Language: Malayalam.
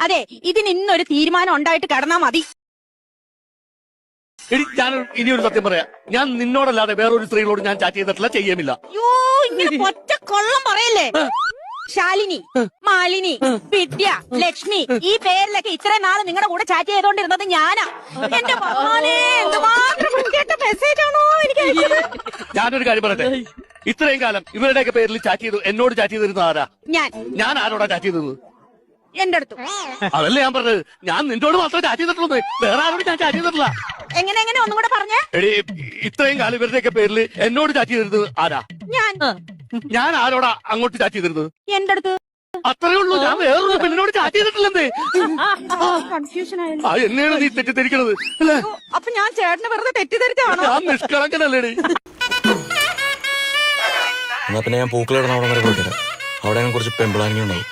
അതെ ഇതിന് ഇന്നൊരു തീരുമാനം ഉണ്ടായിട്ട് കടന്നാ മതി. എടി ഞാൻ ഇനി ഒരു സത്യം പറയാ. ഞാൻ നിന്നോടല്ലാതെ വേറൊരു സ്ത്രീകളോട് ഞാൻ ചാറ്റ് ചെയ്തിട്ടില്ല ചെയ്യുമില്ല അയ്യോ ഇങ്ങനെ ഒറ്റ കൊള്ളം പറയല്ലേ? ശാലിനി മാലിനി വിദ്യ ലക്ഷ്മി ഈ പേരിലൊക്കെ ഇത്രയും നാൾ നിങ്ങളുടെ കൂടെ ചാറ്റ് ചെയ്തോണ്ടിരുന്നത് ഞാനാ. എന്റെ ഭഗവാനെ എന്തുമാത്രം വൃത്തികെട്ട മെസ്സേജ് ആണോ എനിക്ക് അയച്ചത്? ഞാനൊരു കാര്യം പറയട്ടെ? ഇത്രയും കാലം ഇവരുടെയൊക്കെ പേരിൽ ചാറ്റ് ചെയ്തു എന്നോട് ചാറ്റ് ചെയ്തിരുന്നത് ആരാ? ഞാൻ. ഞാൻ ആരോടാ ചാറ്റ് ചെയ്തത്? എന്റെ അടുത്ത് അതല്ലേ ഞാൻ പറഞ്ഞത്. ഞാൻ നിന്നോട് മാത്രമേ ചാറ്റ് ചെയ്തിട്ടുള്ളൂ വേറെ ആരോട് ഞാൻ ചാറ്റ് ചെയ്തിട്ടില്ല. എങ്ങനെ എങ്ങനെ? ഒന്നും കൂടെ പറഞ്ഞേ. എടി ഇത്രയും കാലം ഇവരുടെയൊക്കെ പേരിൽ എന്നോട് ചാറ്റ് ചെയ്തിരുന്നത് ആരാ? ഞാൻ. ഞാൻ ആരോടാ അങ്ങോട്ട് ചാറ്റ് ചെയ്തിരുന്നത്? എന്റെ അടുത്ത് അത്രേ ഉള്ളൂ. ഞാൻ വേറൊരു പെണ്ണിനോട് ചാറ്റ് ചെയ്തിട്ടില്ലെന്നേ. കൺഫ്യൂഷൻ ആയല്ലോ ആ എന്നെയാണ് നീ തെറ്റിദ്ധരിക്കണത് അല്ലേ? അപ്പൊ ഞാൻ ചേട്ടന് വെറുതെ തെറ്റിദ്ധരിച്ചാണോ ഞാൻ നിഷ്കളങ്കനല്ലേടി എന്നാ പിന്നെ ഞാൻ പൂക്കളിടുന്ന അവിടെ വരെ പോയിട്ട് അവിടെ കുറച്ച് പെമ്പിളാനി ഉണ്ടാവും